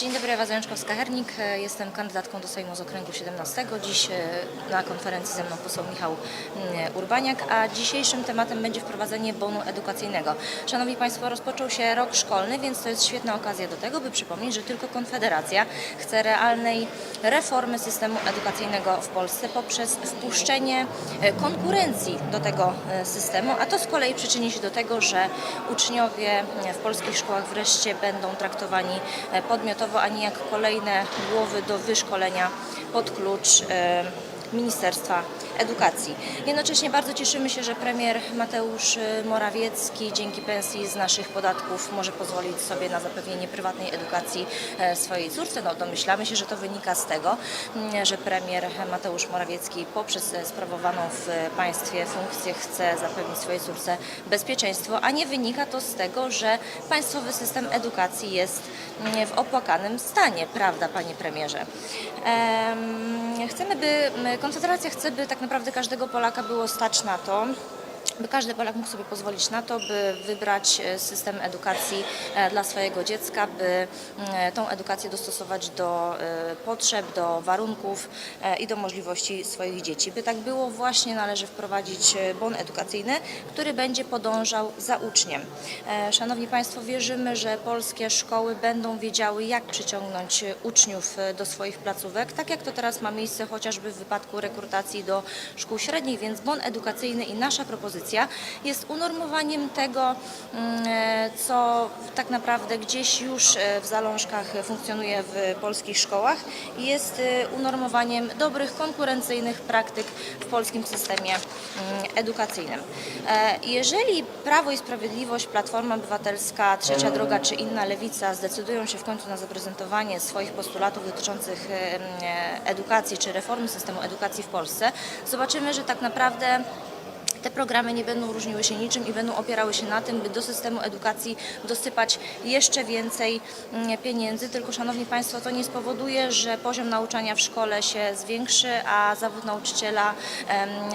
Dzień dobry, Ewa Zajączkowska-Hernik. Jestem kandydatką do Sejmu z okręgu 17. Dziś e, na konferencji ze mną poseł Michał mm, Urbaniak, a dzisiejszym tematem będzie wprowadzenie bonu edukacyjnego. Szanowni Państwo, rozpoczął się rok szkolny, więc to jest świetna okazja do tego, by przypomnieć, że tylko Konfederacja chce realnej reformy systemu edukacyjnego w Polsce poprzez wpuszczenie e, konkurencji do tego e, systemu, a to z kolei przyczyni się do tego, że uczniowie w polskich szkołach wreszcie będą traktowani podmiotowo, a nie jak kolejne głowy do wyszkolenia pod klucz Ministerstwa Edukacji. Jednocześnie bardzo cieszymy się, że premier Mateusz e, Morawiecki dzięki pensji z naszych podatków może pozwolić sobie na zapewnienie prywatnej edukacji e, swojej córce. No, domyślamy się, że to wynika z tego, m, że premier Mateusz Morawiecki poprzez e, sprawowaną w państwie funkcję chce zapewnić swojej córce bezpieczeństwo, a nie wynika to z tego, że państwowy system edukacji jest m, w opłakanym stanie, prawda, panie premierze? Em, Chcemy, by Konfederacja chce, by tak naprawdę każdego Polaka było stać na to, by każdy Polak mógł sobie pozwolić na to, by wybrać e, system edukacji e, dla swojego dziecka, by mm, tą edukację dostosować do e, potrzeb, do warunków i do możliwości swoich dzieci. By tak było, właśnie należy wprowadzić bon edukacyjny, który będzie podążał za uczniem. Szanowni Państwo, wierzymy, że polskie szkoły będą wiedziały, jak przyciągnąć uczniów do swoich placówek, tak jak to teraz ma miejsce chociażby w wypadku rekrutacji do szkół średnich, więc bon edukacyjny i nasza propozycja jest unormowaniem tego, mm, e, co tak naprawdę gdzieś już e, w zalążkach funkcjonuje w polskich szkołach i jest e, unormowaniem dobrych, konkurencyjnych praktyk w polskim systemie mm, edukacyjnym. Jeżeli Prawo i Sprawiedliwość, Platforma Obywatelska, Trzecia Droga czy inna lewica zdecydują się w końcu na zaprezentowanie swoich postulatów dotyczących edukacji czy reformy systemu edukacji w Polsce, zobaczymy, że tak naprawdę te programy nie będą różniły się niczym i będą opierały się na tym, by do systemu edukacji dosypać jeszcze więcej mm, pieniędzy. Tylko, Szanowni Państwo, to nie spowoduje, że poziom nauczania w szkole się zwiększy, a zawód nauczyciela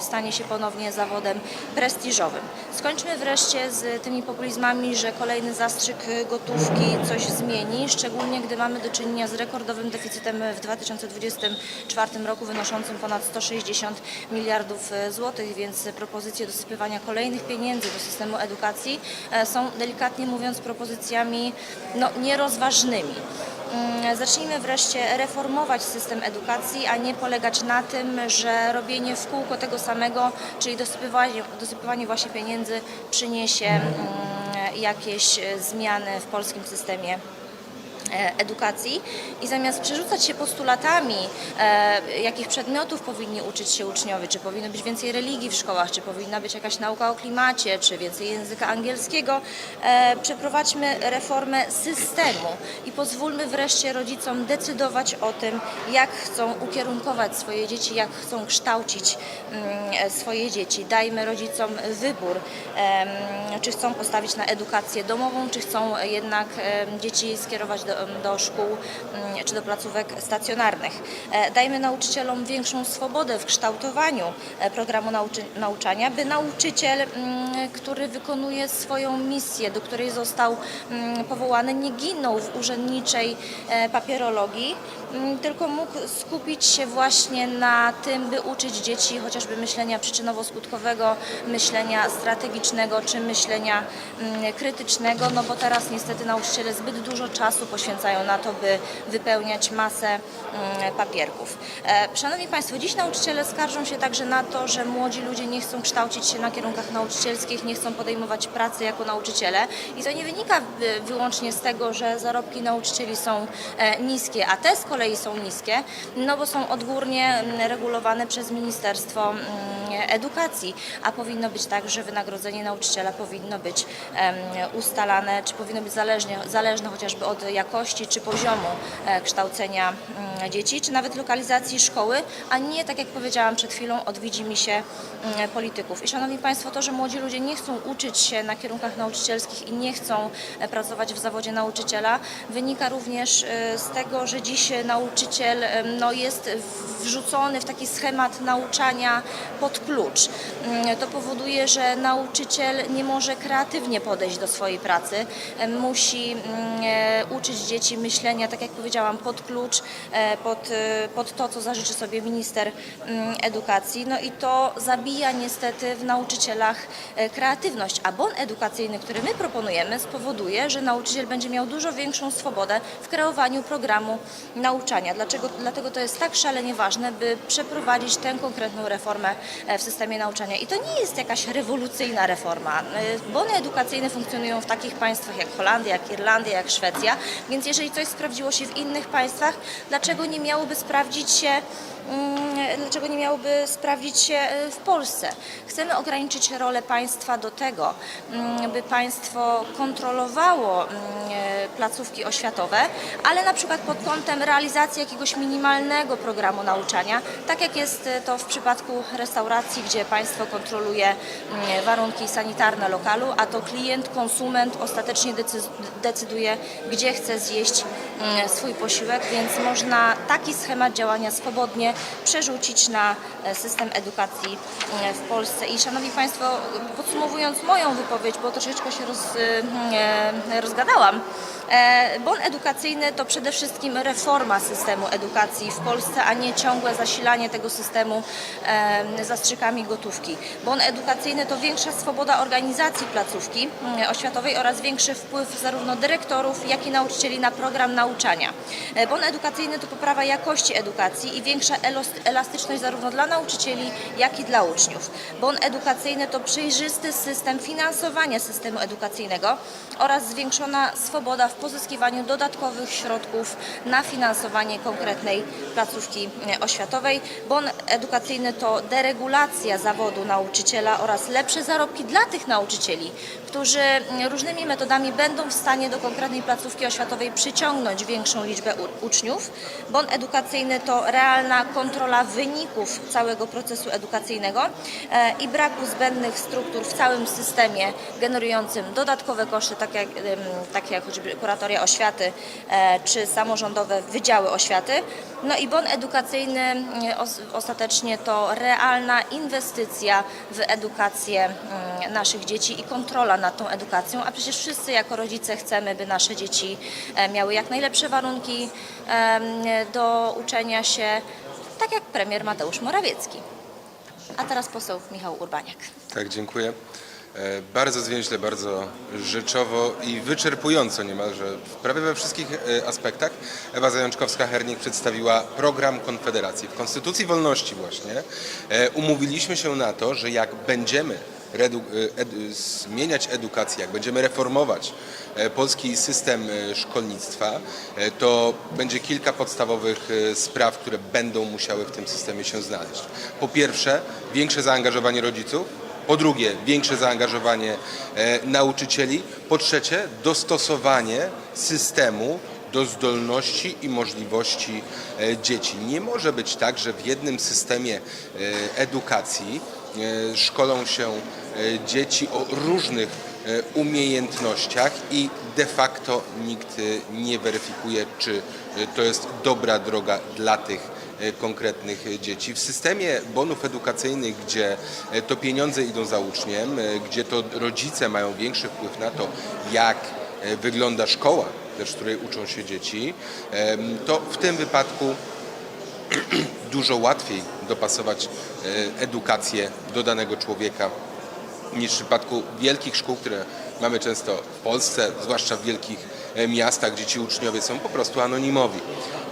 stanie się ponownie zawodem prestiżowym. Skończmy wreszcie z tymi populizmami, że kolejny zastrzyk gotówki coś zmieni, szczególnie gdy mamy do czynienia z rekordowym deficytem w 2024 roku wynoszącym ponad 160 miliardów złotych, więc propozycje dosypywania kolejnych pieniędzy do systemu edukacji e, są delikatnie mówiąc propozycjami no, nierozważnymi. Mm, Zacznijmy wreszcie reformować system edukacji, a nie polegać na tym, że robienie w kółko tego samego, czyli dosypywanie, dosypywanie właśnie pieniędzy przyniesie mm, jakieś e, zmiany w polskim systemie edukacji i zamiast przerzucać się postulatami, e, jakich przedmiotów powinni uczyć się uczniowie, czy powinno być więcej religii w szkołach, czy powinna być jakaś nauka o klimacie, czy więcej języka angielskiego, e, przeprowadźmy reformę systemu i pozwólmy wreszcie rodzicom decydować o tym, jak chcą ukierunkować swoje dzieci, jak chcą kształcić mm, swoje dzieci. Dajmy rodzicom wybór, czy chcą postawić na edukację domową, czy chcą jednak dzieci skierować do, do szkół mm, czy do placówek stacjonarnych. E, Dajmy nauczycielom większą swobodę w kształtowaniu e, programu nauczania, by nauczyciel, mm, który wykonuje swoją misję, do której został mm, powołany, nie ginął w urzędniczej e, papierologii, tylko mógł skupić się właśnie na tym, by uczyć dzieci chociażby myślenia przyczynowo-skutkowego, myślenia strategicznego czy myślenia mm, krytycznego, no bo teraz niestety nauczyciele zbyt dużo czasu poświęcają na to, by wypełniać masę mm, papierków. E, Szanowni Państwo, dziś nauczyciele skarżą się także na to, że młodzi ludzie nie chcą kształcić się na kierunkach nauczycielskich, nie chcą podejmować pracy jako nauczyciele i to nie wynika e, wyłącznie z tego, że zarobki nauczycieli są e, niskie, a te z kolei są niskie, no bo są odgórnie mm, regulowane przez Ministerstwo mm, Edukacji, a powinno być tak, że wynagrodzenie nauczyciela powinno być ustalane, czy powinno być zależnie, zależne chociażby od jakości czy poziomu e, kształcenia mm, dzieci, czy nawet lokalizacji szkoły, a nie, tak jak powiedziałam przed chwilą, od widzimisię mm, polityków. I Szanowni Państwo, to, że młodzi ludzie nie chcą uczyć się na kierunkach nauczycielskich i nie chcą e, pracować w zawodzie nauczyciela, wynika również e, z tego, że dziś nauczyciel no, jest wrzucony w taki schemat nauczania pod klucz. Mm, To powoduje, że nauczyciel nie może kreatywnie podejść do swojej pracy. Musi mm, e, uczyć dzieci myślenia, tak jak powiedziałam, pod klucz, e, pod, e, pod to, co zażyczy sobie minister mm, edukacji. No i to zabija niestety w nauczycielach kreatywność, a bon edukacyjny, który my proponujemy, spowoduje, że nauczyciel będzie miał dużo większą swobodę w kreowaniu programu nauczania. Dlaczego? Dlatego to jest tak szalenie ważne, by przeprowadzić tę konkretną reformę e, w systemie nauczania. I to nie jest jakaś rewolucyjna reforma. E, Bony edukacyjne funkcjonują w takich państwach jak Holandia, jak Irlandia, jak Szwecja, więc jeżeli coś sprawdziło się w innych państwach, dlaczego nie miałoby sprawdzić się dlaczego nie miałoby sprawdzić się e, w Polsce. Chcemy ograniczyć rolę państwa do tego, mm, by państwo kontrolowało mm, e, placówki oświatowe, ale na przykład pod kątem realizacji jakiegoś minimalnego programu nauczania, tak jak jest e, to w przypadku restauracji, gdzie państwo kontroluje mm, warunki sanitarne lokalu, a to klient, konsument ostatecznie decy- decyduje, gdzie chce zjeść mm, swój posiłek, więc można taki schemat działania swobodnie przerzucić na e, system edukacji e, w Polsce. I Szanowni Państwo, podsumowując moją wypowiedź, bo troszeczkę się roz, e, rozgadałam, bon edukacyjny to przede wszystkim reforma systemu edukacji w Polsce, a nie ciągłe zasilanie tego systemu zastrzykami gotówki. Bon edukacyjny to większa swoboda organizacji placówki oświatowej oraz większy wpływ zarówno dyrektorów, jak i nauczycieli na program nauczania. Bon edukacyjny to poprawa jakości edukacji i większa elastyczność zarówno dla nauczycieli, jak i dla uczniów. Bon edukacyjny to przejrzysty system finansowania systemu edukacyjnego oraz zwiększona swoboda w pozyskiwaniu dodatkowych środków na finansowanie konkretnej placówki e, oświatowej. Bon edukacyjny to deregulacja zawodu nauczyciela oraz lepsze zarobki dla tych nauczycieli, którzy różnymi metodami będą w stanie do konkretnej placówki oświatowej przyciągnąć większą liczbę uczniów. Bon edukacyjny to realna kontrola wyników całego procesu edukacyjnego e, i braku zbędnych struktur w całym systemie, generującym dodatkowe koszty, tak jak, takie jak choćby kuratoria oświaty e, czy samorządowe wydziały oświaty. No i bon edukacyjny os- ostatecznie to realna inwestycja w edukację naszych dzieci i kontrola nad tą edukacją, a przecież wszyscy jako rodzice chcemy, by nasze dzieci e, miały jak najlepsze warunki do uczenia się, premier Mateusz Morawiecki. A teraz poseł Michał Urbaniak. Tak, dziękuję. E, Bardzo zwięźle, bardzo rzeczowo i wyczerpująco niemalże prawie we wszystkich e, aspektach Ewa Zajączkowska-Hernik przedstawiła program Konfederacji. W Konstytucji Wolności właśnie e, umówiliśmy się na to, że jak będziemy redu, e, zmieniać edukację, jak będziemy reformować e, polski system e, szkolnictwa, to będzie kilka podstawowych spraw, które będą musiały w tym systemie się znaleźć. Po pierwsze, większe zaangażowanie rodziców, po drugie, większe zaangażowanie nauczycieli. Po trzecie, dostosowanie systemu do zdolności i możliwości dzieci. Nie może być tak, że w jednym systemie edukacji szkolą się e, dzieci o różnych e, umiejętnościach i de facto nikt e, nie weryfikuje, czy e, to jest dobra droga dla tych e, konkretnych e, dzieci. W systemie bonów edukacyjnych, gdzie e, to pieniądze idą za uczniem, e, gdzie to rodzice mają większy wpływ na to, jak e, wygląda szkoła, też w której uczą się dzieci, to w tym wypadku dużo łatwiej dopasować e, edukację do danego człowieka niż w przypadku wielkich szkół, które mamy często w Polsce, zwłaszcza w wielkich e, miastach, gdzie ci uczniowie są po prostu anonimowi,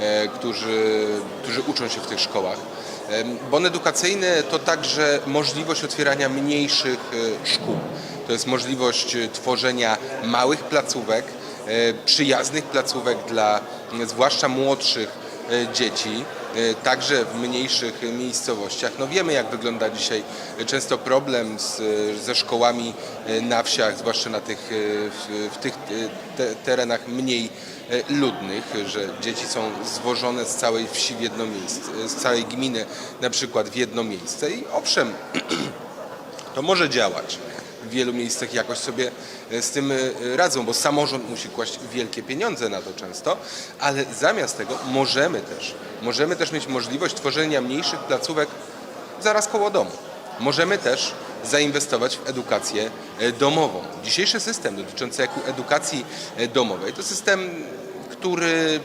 e, którzy, którzy uczą się w tych szkołach. Bon edukacyjny to także możliwość otwierania mniejszych szkół. To jest możliwość tworzenia małych placówek, przyjaznych placówek dla zwłaszcza młodszych dzieci, e, także w mniejszych miejscowościach. No wiemy jak wygląda dzisiaj często problem z, ze szkołami e, na wsiach, zwłaszcza na tych, e, w, w tych e, te, terenach mniej e, ludnych, że dzieci są zwożone z całej wsi w jedno miejsce, z całej gminy na przykład w jedno miejsce i owszem, to może działać w wielu miejscach jakoś sobie e, z tym e, radzą, bo samorząd musi kłaść wielkie pieniądze na to często, ale zamiast tego możemy też, możemy też mieć możliwość tworzenia mniejszych placówek zaraz koło domu. Możemy też zainwestować w edukację e, domową. Dzisiejszy system dotyczący edukacji domowej to system, który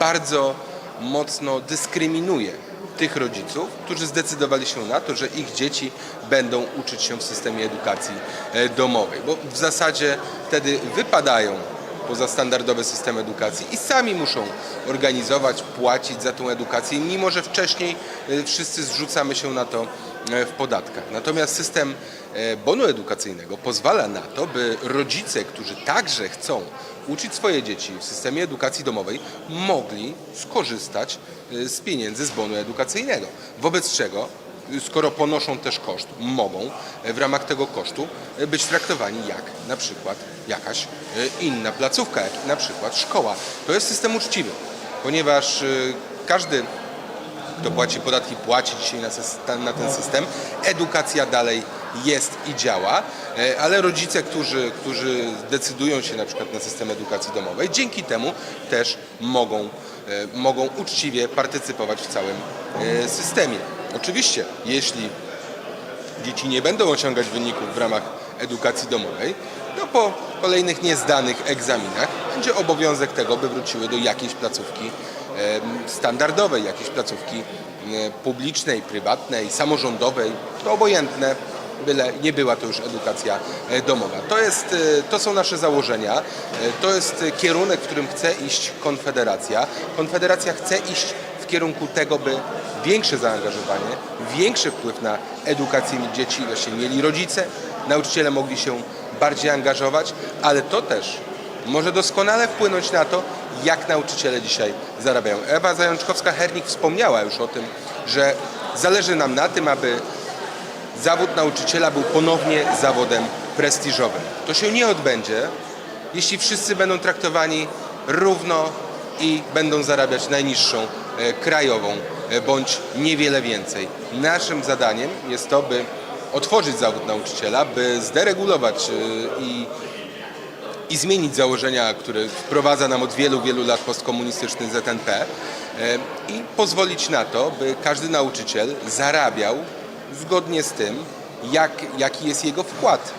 bardzo mocno dyskryminuje tych rodziców, którzy zdecydowali się na to, że ich dzieci będą uczyć się w systemie edukacji e, domowej, bo w zasadzie wtedy wypadają poza standardowy system edukacji i sami muszą organizować, płacić za tą edukację, mimo że wcześniej e, wszyscy zrzucamy się na to e, w podatkach. Natomiast system bonu edukacyjnego pozwala na to, by rodzice, którzy także chcą uczyć swoje dzieci w systemie edukacji domowej, mogli skorzystać e, z pieniędzy z bonu edukacyjnego. Wobec czego skoro ponoszą też koszt, mogą e, w ramach tego kosztu e, być traktowani jak na przykład jakaś e, inna placówka, jak na przykład szkoła. To jest system uczciwy, ponieważ e, każdy kto płaci podatki, płaci dzisiaj na ten system. Edukacja dalej jest i działa, e, ale rodzice, którzy, którzy decydują się na przykład na system edukacji domowej, dzięki temu też mogą, e, mogą uczciwie partycypować w całym e, systemie. Oczywiście, jeśli dzieci nie będą osiągać wyników w ramach edukacji domowej, to po kolejnych niezdanych egzaminach będzie obowiązek tego, by wróciły do jakiejś placówki standardowej, jakiejś placówki publicznej, prywatnej, samorządowej, to obojętne, byle nie była to już edukacja e, domowa. To, jest, e, to są nasze założenia, e, to jest kierunek, w którym chce iść Konfederacja. Konfederacja chce iść w kierunku tego, by większe zaangażowanie, większy wpływ na edukację dzieci właśnie mieli rodzice, nauczyciele mogli się bardziej angażować, ale to też może doskonale wpłynąć na to, jak nauczyciele dzisiaj zarabiają. Ewa Zajączkowska-Hernik wspomniała już o tym, że zależy nam na tym, aby zawód nauczyciela był ponownie zawodem prestiżowym. To się nie odbędzie, jeśli wszyscy będą traktowani równo i będą zarabiać najniższą e, krajową e, bądź niewiele więcej. Naszym zadaniem jest to, by otworzyć zawód nauczyciela, by zderegulować e, i i zmienić założenia, które wprowadza nam od wielu, wielu lat postkomunistyczny ZNP e, i pozwolić na to, by każdy nauczyciel zarabiał zgodnie z tym, jak, jaki jest jego wkład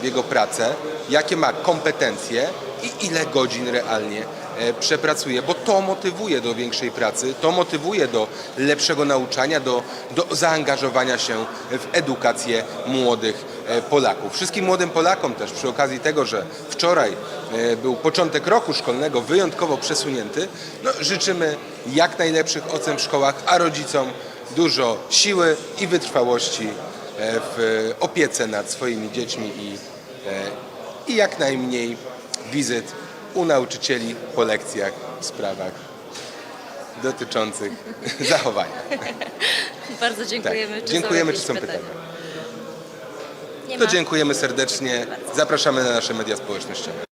w jego pracę, jakie ma kompetencje i ile godzin realnie e, przepracuje, bo to motywuje do większej pracy, to motywuje do lepszego nauczania, do, do zaangażowania się w edukację młodych e, Polaków. Wszystkim młodym Polakom też przy okazji tego, że wczoraj e, był początek roku szkolnego wyjątkowo przesunięty, no, życzymy jak najlepszych ocen w szkołach, a rodzicom dużo siły i wytrwałości e, w opiece nad swoimi dziećmi i, e, i jak najmniej wizyt u nauczycieli po lekcjach w sprawach dotyczących zachowania. Bardzo dziękujemy. Tak. Czy Dziękujemy, są czy są pytania. Nie To dziękujemy serdecznie. Zapraszamy na nasze media społecznościowe.